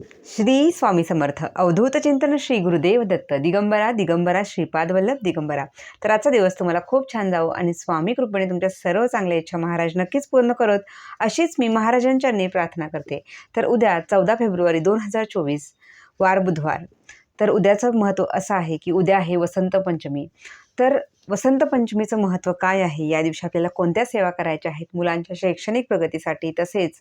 श्री स्वामी समर्थ. अवधूत चिंतन श्री गुरुदेव दत्त. दिगंबरा दिगंबरा श्रीपाद वल्लभ दिगंबरा. तर आजचा दिवस तुम्हाला खूप छान जावो आणि स्वामी कृपेने तुमच्या सर्व चांगल्या इच्छा महाराज नक्कीच पूर्ण करत. अशीच मी महाराजांच्या प्रार्थना करते. तर उद्या चौदा फेब्रुवारी दोन हजार चोवीस वार बुधवार. तर उद्याचं महत्त्व असं आहे की उद्या आहे वसंत पंचमी. तर वसंत पंचमीचं महत्त्व काय आहे? या दिवशी आपल्याला कोणत्या सेवा करायच्या आहेत? मुलांच्या शैक्षणिक प्रगतीसाठी तसेच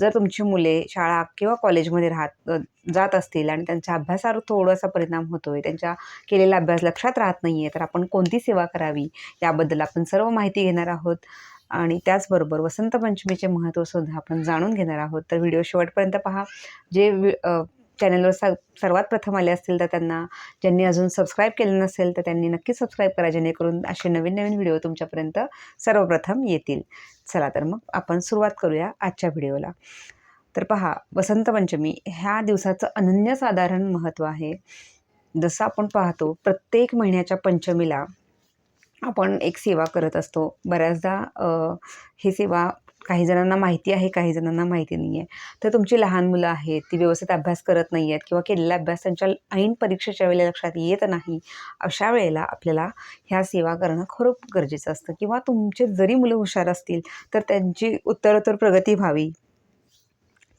जर तुमची मुले शाळा किंवा कॉलेजमध्ये राहत जात असतील आणि त्यांच्या अभ्यासावर थोडासा परिणाम होतो आहे त्यांच्या केलेला अभ्यास लक्षात राहत नाही आहे तर आपण कोणती सेवा करावी? याबद्दल आपण सर्व माहिती घेणार आहोत. आणि त्याचबरोबर वसंत पंचमीचे महत्त्वसुद्धा आपण जाणून घेणार आहोत. तर व्हिडिओ शेवटपर्यंत पहा. जे वि- चॅनलवर स सर्वात प्रथम आले असतील तर त्यांना ज्यांनी अजून सबस्क्राईब केलं नसेल तर त्यांनी नक्की सबस्क्राईब करा जेणेकरून असे नवीन नवीन व्हिडिओ तुमच्यापर्यंत सर्वप्रथम येतील. चला तर मग आपण सुरुवात करूया आजच्या व्हिडिओला तर पहा वसंत पंचमी ह्या दिवसाचं अनन्यसाधारण महत्त्व आहे. जसं आपण पाहतो प्रत्येक महिन्याच्या पंचमीला आपण एक सेवा करत असतो. बऱ्याचदा ही सेवा काही जणांना माहिती आहे काही जणांना माहिती नाही आहे तर तुमची लहान मुलं आहेत ती व्यवस्थित अभ्यास करत नाही आहेत किंवा केलेला अभ्यास त्यांच्या ऐन परीक्षेच्या वेळेला लक्षात येत नाही अशा वेळेला आपल्याला ह्या सेवा करणं खूप गरजेचं असतं. किंवा तुमचे जरी मुलं हुशार असतील तर त्यांची उत्तरोत्तर प्रगती व्हावी.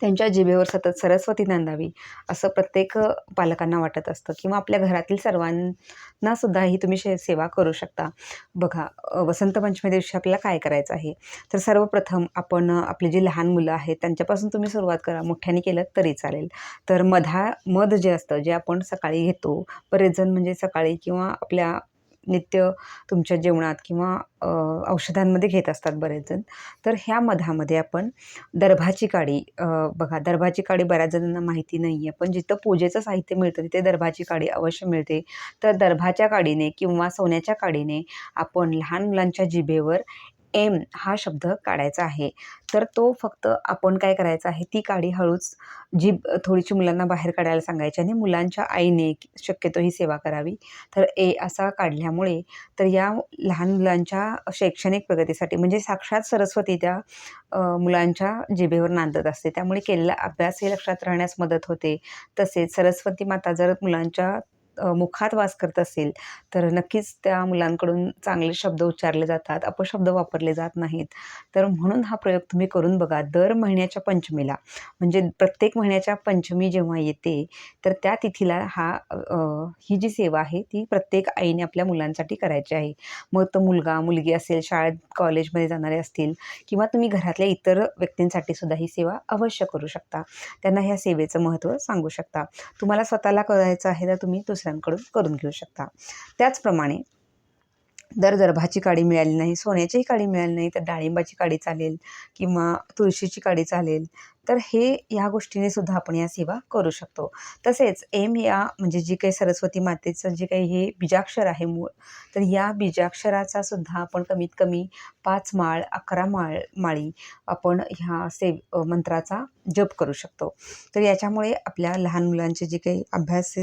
त्यांच्या जिभेवर सतत सरस्वती नांदावी असं प्रत्येक पालकांना वाटत असतं. किंवा आपल्या घरातील सर्वांना सुद्धा ही तुम्ही शे सेवा करू शकता. बघा वसंत पंचमी दिवशी आपल्याला काय करायचं आहे? तर सर्वप्रथम आपण आपली जी लहान मुलं आहेत त्यांच्यापासून तुम्ही सुरुवात करा. मोठ्याने केलं तरी चालेल. तर मधा मध जे असतं जे आपण सकाळी घेतो बरेच जण म्हणजे सकाळी किंवा आपल्या नित्य तुमच्या जेवणात किंवा औषधांमध्ये घेत असतात बरेच जण तर ह्या मधामध्ये आपण दर्भाची काडी बघा दर्भाची काडी बऱ्याच जणांना माहिती नाही आहे पण जिथं पूजेचं साहित्य मिळतं तिथे दर्भाची काडी अवश्य मिळते. तर दर्भाच्या काडीने किंवा सोन्याच्या काडीने आपण लहान मुलांच्या जिभेवर एम हा शब्द काढायचा आहे. तर तो फक्त आपण काय करायचं आहे ती काडी हळूच जी थोडीशी मुलांना बाहेर काढायला सांगायची आणि मुलांच्या आईने शक्यतो ही सेवा करावी. तर ए असा काढल्यामुळे तर या लहान मुलांच्या शैक्षणिक प्रगतीसाठी म्हणजे साक्षात सरस्वती त्या मुलांच्या जिभेवर नांदत असते. त्यामुळे केलेला अभ्यासही लक्षात राहण्यास मदत होते. तसेच सरस्वती माता जर मुलांच्या मुखात वास करत असेल तर नक्कीच त्या मुलांकडून चांगले शब्द उच्चारले जातात अपशब्द वापरले जात नाहीत. तर म्हणून हा प्रयोग तुम्ही करून बघा दर महिन्याच्या पंचमीला. म्हणजे प्रत्येक महिन्याच्या पंचमी जेव्हा येते तर त्या तिथीला हा ही जी सेवा आहे ती प्रत्येक आईने आपल्या मुलांसाठी करायची आहे. मग तो मुलगा मुलगी असेल शाळेत कॉलेजमध्ये जाणारे असतील किंवा तुम्ही घरातल्या इतर व्यक्तींसाठी सुद्धा ही सेवा अवश्य करू शकता. त्यांना ह्या सेवेचं महत्त्व सांगू शकता. तुम्हाला स्वतःला करायचं आहे तर तुम्ही दुसऱ्यांकडून करून घेऊ शकता. त्याचप्रमाणे दर दर्भाची काडी मिळाली नाही सोन्याचीही काडी मिळाली नाही तर डाळिंबाची काडी चालेल किंवा तुळशीची काडी चालेल तर हे ह्या गोष्टीने सुद्धा आपण या सेवा करू शकतो. तसेच एम या म्हणजे जी काही सरस्वती मातेचं जे काही हे बीजाक्षर आहे मूळ तर या बीजाक्षराचा सुद्धा आपण कमीत कमी पाच माळ अकरा माळ माळी आपण ह्या सेव मंत्राचा जप करू शकतो. तर याच्यामुळे आपल्या लहान मुलांचे जे काही अभ्यास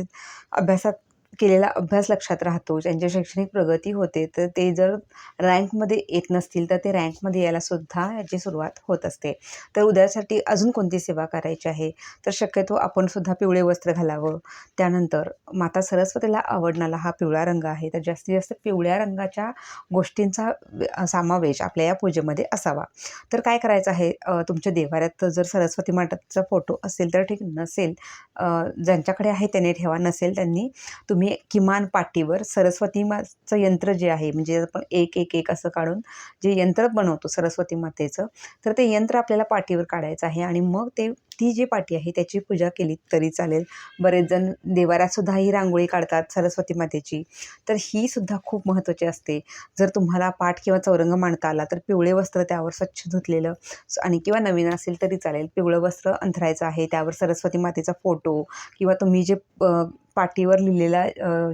अभ्यासात केलेला अभ्यास लक्षात राहतो त्यांची शैक्षणिक प्रगती होते तर ते जर रँकमध्ये येत नसतील तर ते रँकमध्ये यायला सुद्धा याची सुरुवात होत असते. तर उद्यासाठी अजून कोणती सेवा करायची आहे? तर शक्यतो आपणसुद्धा पिवळे वस्त्र घालावं. त्यानंतर माता सरस्वतीला आवडणारा हा पिवळा रंग आहे तर जास्तीत जास्त पिवळ्या रंगाच्या गोष्टींचा समावेश आपल्या या पूजेमध्ये असावा. तर काय करायचं आहे? तुमच्या देवाऱ्यात जर सरस्वती माताचा फोटो असेल तर ठीक नसेल. ज्यांच्याकडे आहे त्याने ठेवा नसेल त्यांनी तुम्ही किमान पाटीवर सरस्वती माचं यंत्र जे आहे म्हणजे आपण एक एक एक असं काढून जे यंत्र बनवतो सरस्वती मातेचं तर ते यंत्र आपल्याला पाटीवर काढायचं आहे आणि मग ते ती जी पाटी आहे त्याची पूजा केली तरी चालेल. बरेच जण देवाऱ्यातसुद्धा ही रांगोळी काढतात सरस्वती मातेची. तर ही सुद्धा खूप महत्त्वाची असते. जर तुम्हाला पाठ किंवा चौरंग मांडता आला तर पिवळे वस्त्र त्यावर स्वच्छ धुतलेलं आणि किंवा नवीन असेल तरी चालेल. पिवळं वस्त्र अंथरायचं आहे त्यावर सरस्वती मातेचा फोटो किंवा तुम्ही जे पाटीवर लिहिलेला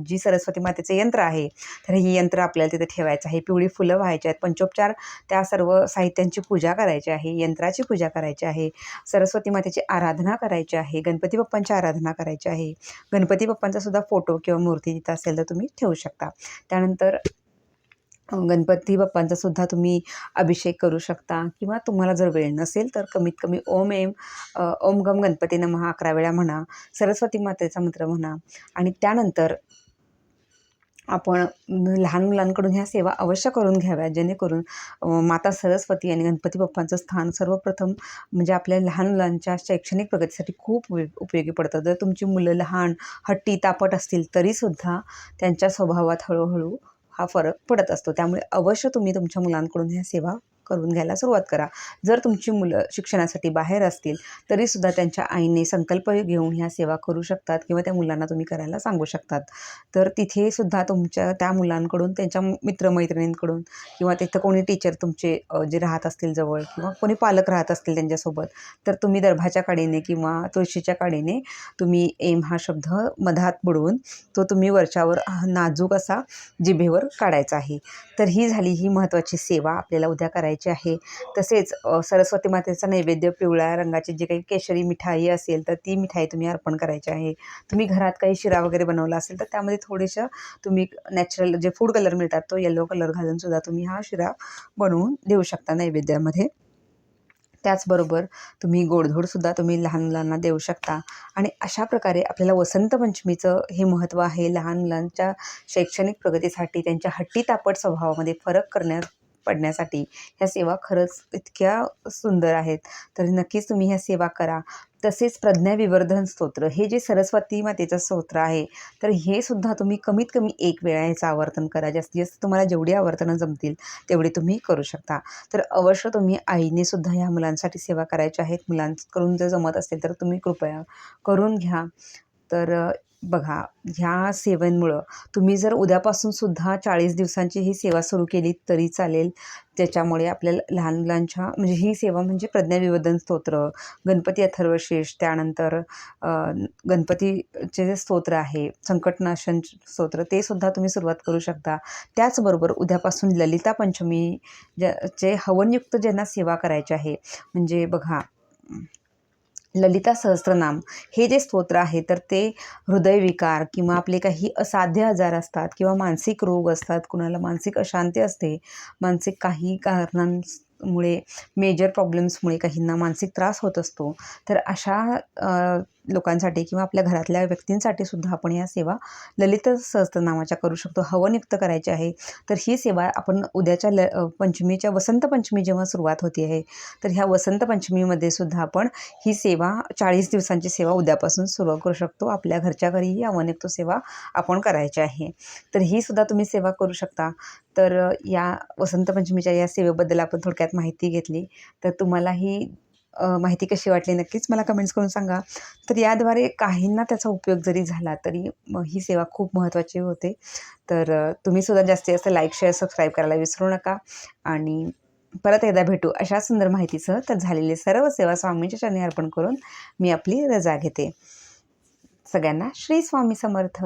जी सरस्वती मातेचं यंत्र आहे तर ही यंत्र आपल्याला तिथे ठेवायचं आहे. पिवळी फुलं व्हायची आहेत. पंचोपचार त्या सर्व साहित्यांची पूजा करायची आहे यंत्राची पूजा करायची आहे सरस्वती मातेची आराधना करायची आहे गणपती बाप्पांची आराधना करायची आहे. गणपती बाप्पांचा सुद्धा फोटो किंवा मूर्ती तिथं असेल तर तुम्ही ठेवू शकता. त्यानंतर गणपती बाप्पांचा सुद्धा तुम्ही अभिषेक करू शकता किंवा तुम्हाला जर वेळ नसेल तर कमीत कमी ओम एम ओम गम गणपती नमः अकरा वेळा म्हणा सरस्वती मातेचा मंत्र म्हणा. आणि त्यानंतर आपण लहान मुलांकडून ह्या सेवा अवश्य करून घ्याव्या जेणेकरून माता सरस्वती आणि गणपती बाप्पांचं स्थान सर्वप्रथम म्हणजे आपल्या लहान मुलांच्या शैक्षणिक प्रगतीसाठी खूप उपयोगी पडतं. जर तुमची मुलं लहान हट्टी तापट असतील तरीसुद्धा त्यांच्या स्वभावात हळूहळू हा फरक पडत असतो. त्यामुळे अवश्य तुम्ही तुमच्या मुलांकडून ह्या सेवा करून घ्यायला सुरुवात करा. जर तुमची मुलं शिक्षणासाठी बाहेर असतील तरीसुद्धा त्यांच्या आईने संकल्प घेऊन ह्या सेवा करू शकतात किंवा त्या मुलांना तुम्ही करायला सांगू शकतात. तर तिथे सुद्धा तुमच्या त्या मुलांकडून त्यांच्या मित्रमैत्रिणींकडून किंवा तिथं कोणी टीचर तुमचे जे राहत असतील जवळ किंवा कोणी पालक राहत असतील त्यांच्यासोबत तर तुम्ही दर्भाच्या काडीने किंवा तुळशीच्या काडीने तुम्ही एम हा शब्द मधात बुडवून तो तुम्ही वरच्यावर नाजूक असा जिभेवर काढायचा आहे. तर ही झाली ही महत्त्वाची सेवा आपल्याला उद्या करायची आहे. तसेच सरस्वती मातेचा नैवेद्य पिवळ्या रंगाची जी काही केशरी मिठाई असेल तर ती मिठाई तुम्ही अर्पण करायची आहे. तुम्ही घरात काही शिरा वगैरे बनवला असेल तर त्यामध्ये थोडेशा तुम्ही नॅचरल जे फूड कलर मिळतात तो येलो कलर घालून सुद्धा तुम्ही हा शिरा बनवून देऊ शकता नैवेद्यामध्ये. त्याचबरोबर तुम्ही गोडधोडसुद्धा तुम्ही लहान मुलांना देऊ शकता. आणि अशा प्रकारे आपल्याला वसंत पंचमीचं हे महत्त्व आहे. लहान मुलांच्या शैक्षणिक प्रगतीसाठी त्यांच्या हट्टी तापट स्वभावामध्ये फरक करण्यात पडण्यासाठी ह्या सेवा खरंच इतक्या सुंदर आहेत. तर नक्कीच तुम्ही ह्या सेवा करा. तसेच प्रज्ञाविवर्धन स्तोत्र हे जे सरस्वती मातेचं स्तोत्र आहे तर हे सुद्धा तुम्ही कमीत कमी एक वेळा याचं आवर्तन करा. जास्तीत जास्त तुम्हाला जेवढी आवर्तनं जमतील तेवढी तुम्ही करू शकता. तर अवश्य तुम्ही आईने सुद्धा ह्या मुलांसाठी सेवा करायच्या आहेत. मुलांकडून जर जमत असेल तर तुम्ही कृपया करून घ्या. तर बघा ह्या सेवेमुळं तुम्ही जर उद्यापासून सुद्धा चाळीस दिवसांची ही सेवा सुरू केली तरी चालेल. त्याच्यामुळे आपल्याला लहान मुलांच्या म्हणजे ही सेवा म्हणजे प्रज्ञाविवर्धन स्तोत्र गणपती अथर्वशेष त्यानंतर गणपतीचे जे स्तोत्र आहे संकटनाशन स्तोत्र ते सुद्धा तुम्ही सुरुवात करू शकता. त्याचबरोबर उद्यापासून ललिता पंचमी ज्याचे हवनयुक्त ज्यांना सेवा करायची आहे म्हणजे बघा ललिता सहस्त्रनाम हे जे स्तोत्र आहे तर ते हृदयविकार किंवा आपले काही असाध्य आजार असतात किंवा मानसिक रोग असतात कुणाला मानसिक अशांती असते मानसिक काही कारणांमुळे मेजर प्रॉब्लेम्समुळे काहींना मानसिक त्रास होत असतो. तर अशा लोकांसाठी किंवा आपल्या घरातल्या व्यक्तींसाठी सुद्धा आपण या सेवा ललित सहस्त्रनामाच्या करू शकतो. हवनयुक्त करायची आहे. तर ही सेवा आपण उद्याच्या ल पंचमीच्या वसंत पंचमी जेव्हा सुरुवात होती आहे तर ह्या वसंत पंचमीमध्ये सुद्धा आपण ही सेवा चाळीस दिवसांची सेवा उद्यापासून सुरू करू शकतो. आपल्या घरच्या घरी ही हवनयुक्त सेवा आपण करायची आहे. तर ही सुद्धा तुम्ही सेवा करू शकता. तर या वसंत पंचमीच्या या सेवेबद्दल आपण थोडक्यात माहिती घेतली. तर तुम्हाला ही माहिती कशी वाटली नक्कीच मला कमेंट्स करून सांगा. तर याद्वारे काहींना त्याचा उपयोग जरी झाला तरी ही सेवा खूप महत्त्वाची होते. तर तुम्ही सुद्धा जास्तीत जास्त लाईक शेअर सबस्क्राईब करायला विसरू नका. आणि परत एकदा भेटू अशा सुंदर माहितीसह. तर झालेली सर्व सेवा स्वामींच्या चरणी अर्पण करून मी आपली रजा घेते. सगळ्यांना श्री स्वामी समर्थ.